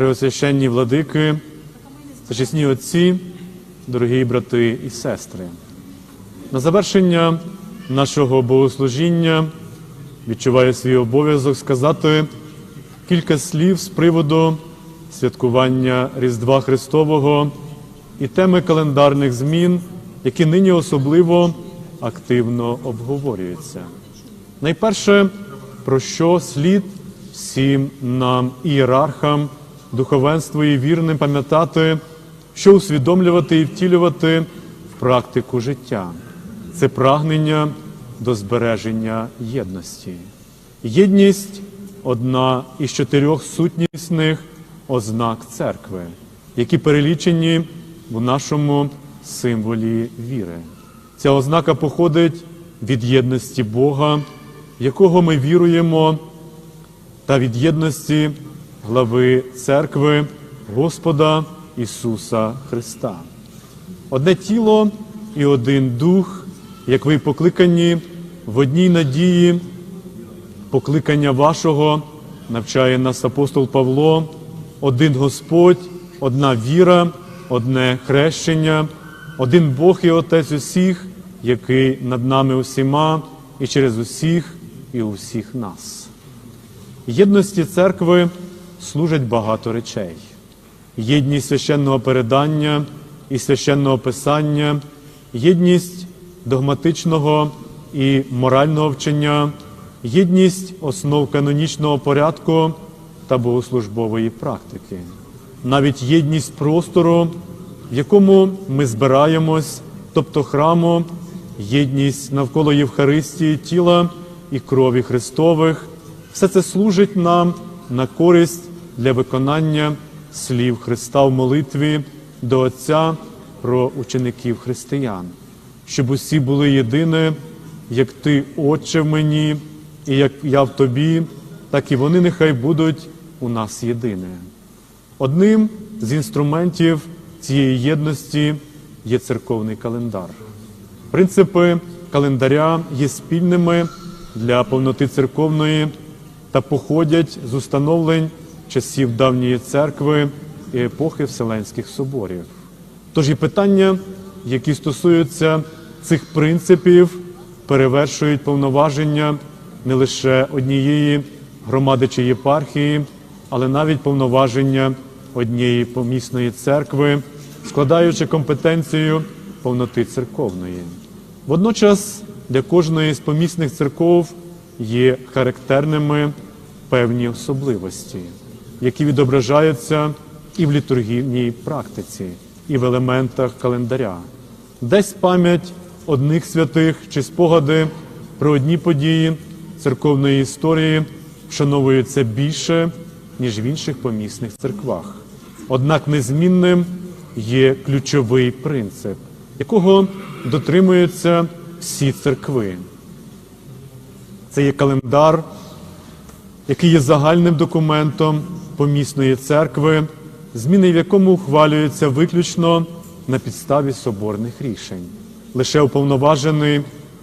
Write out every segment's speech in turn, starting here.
преосвященні владики, чесні отці, дорогі брати і сестри. На завершення нашого богослужіння відчуваю свій обов'язок сказати кілька слів з приводу святкування Різдва Христового і теми календарних змін, які нині особливо активно обговорюються. Найперше, про що слід всім нам, ієрархам, духовенству і вірним пам'ятати, що усвідомлювати і втілювати в практику життя. Це прагнення до збереження єдності. Єдність одна із чотирьох сутнісних ознак церкви, які перелічені в нашому символі віри. Ця ознака походить від єдності Бога, в якого ми віруємо, та від єдності глави церкви Господа Ісуса Христа. Одне тіло і один дух, як ви покликані в одній надії, покликання вашого навчає нас апостол Павло, один Господь, одна віра, одне хрещення, один Бог і Отець усіх, який над нами усіма і через усіх і усіх нас. Єдності церкви служать багато речей. Єдність священного передання і священного писання, єдність догматичного і морального вчення, єдність основ канонічного порядку та богослужбової практики, навіть єдність простору, в якому ми збираємось, тобто храму, єдність навколо Євхаристії тіла і крові Христових, все це служить нам на користь для виконання слів Христа в молитві до Отця про учеників християн, щоб усі були єдині, як Ти, Отче, в мені, і як я в тобі, так і вони нехай будуть у нас єдине. Одним з інструментів цієї єдності є церковний календар. Принципи календаря є спільними для повноти церковної та походять з установлень часів давньої церкви і епохи Вселенських соборів. Тож і питання, які стосуються цих принципів, перевершують повноваження не лише однієї громади чи єпархії, але навіть повноваження однієї помісної церкви, складаючи компетенцію повноти церковної. Водночас для кожної з помісних церков є характерними певні особливості, які відображаються і в літургійній практиці, і в елементах календаря. Десь пам'ять одних святих чи спогади про одні події церковної історії вшановуються більше, ніж в інших помісних церквах. Однак незмінним є ключовий принцип, якого дотримуються всі церкви. Це є календар, який є загальним документом помісної церкви, зміни в якому ухвалюються виключно на підставі соборних рішень. Лише уповноважений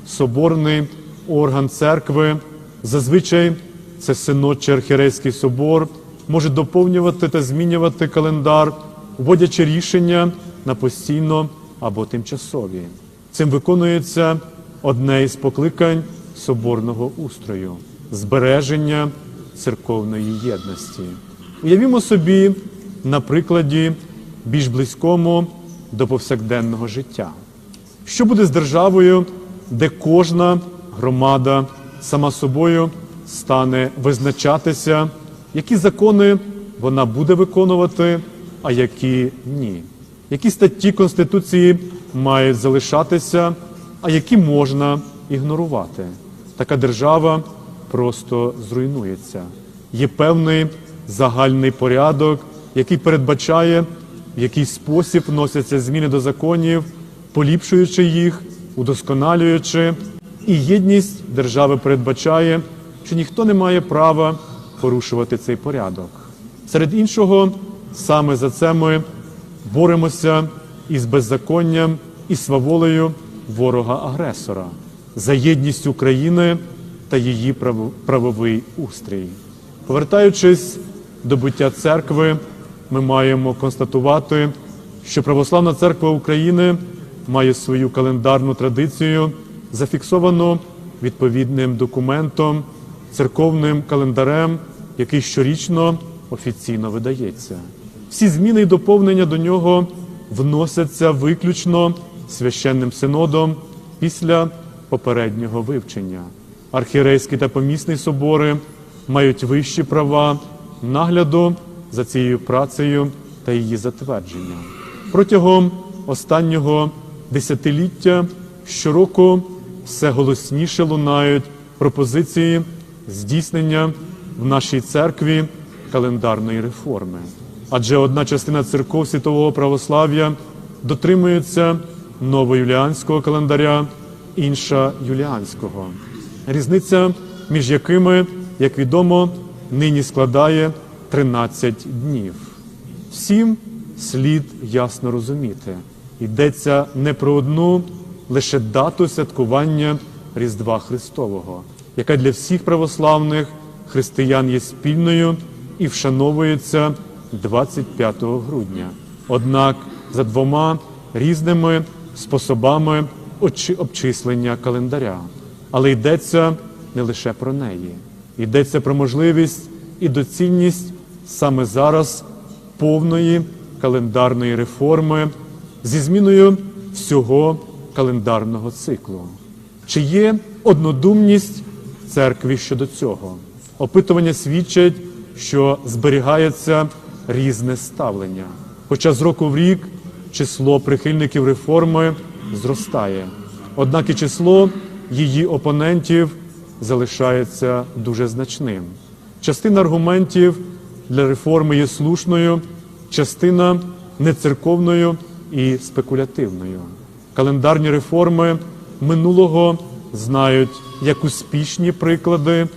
соборний орган церкви, зазвичай це синод чи архірейський собор, може доповнювати та змінювати календар, вводячи рішення на постійно або тимчасові. Цим виконується одне із покликань соборного устрою збереження церковної єдності. Уявімо собі на прикладі більш близькому до повсякденного життя. Що буде з державою, де кожна громада сама собою стане визначатися, які закони вона буде виконувати, а які ні? Які статті Конституції мають залишатися, а які можна ігнорувати? Така держава просто зруйнується. Є певний загальний порядок, який передбачає, в який спосіб вносяться зміни до законів, поліпшуючи їх, удосконалюючи. І єдність держави передбачає, що ніхто не має права порушувати цей порядок. Серед іншого, саме за це ми боремося із беззаконням і сваволею ворога-агресора, за єдність України та її право- правовий устрій. Повертаючись до буття церкви, ми маємо констатувати, що Православна Церква України має свою календарну традицію, зафіксовану відповідним документом, церковним календарем, який щорічно офіційно видається. Всі зміни і доповнення до нього вносяться виключно священним синодом після попереднього вивчення. Архієрейські та помісні собори мають вищі права нагляду за цією працею та її затвердження. Протягом останнього десятиліття щороку все голосніше лунають пропозиції здійснення в нашій церкві календарної реформи. Адже одна частина церков світового православ'я дотримується новоюліанського календаря, інша юліанського. Різниця між якими, як відомо, нині складає 13 днів. Всім слід ясно розуміти, йдеться не про одну лише дату святкування Різдва Христового, яка для всіх православних християн є спільною і вшановується 25 грудня. Однак за двома різними способами обчислення календаря. Але йдеться не лише про неї, йдеться про можливість і доцільність саме зараз повної календарної реформи зі зміною всього календарного циклу. Чи є однодумність церкві щодо цього? Опитування свідчать, що зберігається різне ставлення. Хоча з року в рік число прихильників реформи зростає. Однак і число її опонентів залишається дуже значним. Частина аргументів для реформи є слушною, частина нецерковною і спекулятивною. Календарні реформи минулого знають як успішні приклади,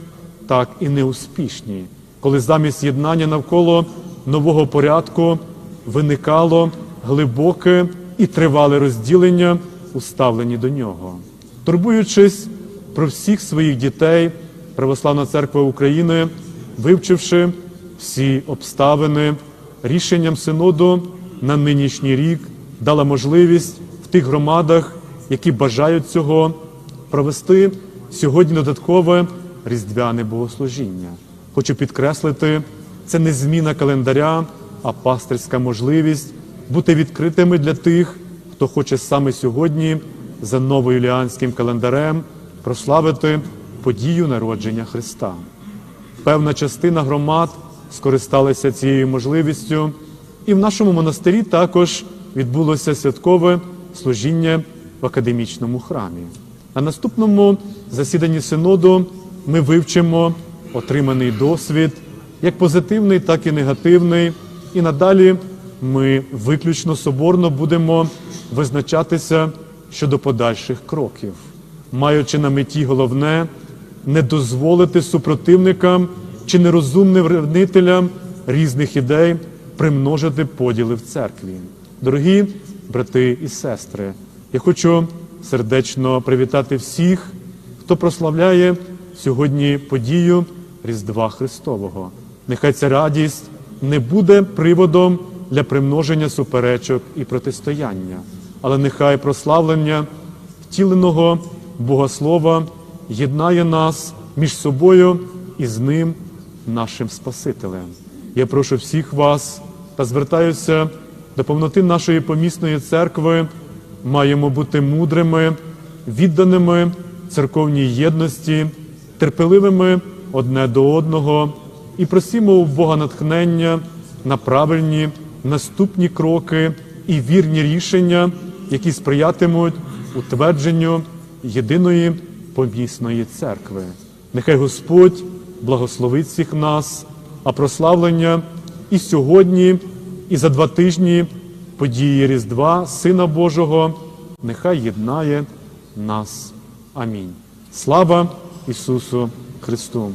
так і неуспішні, коли замість єднання навколо нового порядку виникало глибоке і тривале розділення у ставленні до нього. Турбуючись про всіх своїх дітей, Православна Церква України, вивчивши всі обставини, рішенням синоду на нинішній рік дала можливість в тих громадах, які бажають цього, провести сьогодні додаткове різдвяне богослужіння. Хочу підкреслити, це не зміна календаря, а пастирська можливість бути відкритими для тих, хто хоче саме сьогодні за новоюліанським календарем прославити подію народження Христа. Певна частина громад скористалася цією можливістю, і в нашому монастирі також відбулося святкове служіння в академічному храмі. На наступному засіданні синоду ми вивчимо отриманий досвід, як позитивний, так і негативний. І надалі ми виключно соборно будемо визначатися щодо подальших кроків, маючи на меті головне не дозволити супротивникам чи нерозумним ревнителям різних ідей примножити поділи в церкві. Дорогі брати і сестри, я хочу сердечно привітати всіх, хто прославляє сьогодні подію Різдва Христового. Нехай ця радість не буде приводом для примноження суперечок і протистояння, але нехай прославлення втіленого Богослова єднає нас між собою і з ним, нашим Спасителем. Я прошу всіх вас та звертаюся до повноти нашої помісної церкви. Маємо бути мудрими, відданими церковній єдності, терпеливими одне до одного і просимо у Бога натхнення на правильні наступні кроки і вірні рішення, які сприятимуть утвердженню єдиної помісної церкви. Нехай Господь благословить всіх нас, а прославлення і сьогодні, і за два тижні події Різдва Сина Божого нехай єднає нас. Амінь. Слава Ісусу Христу!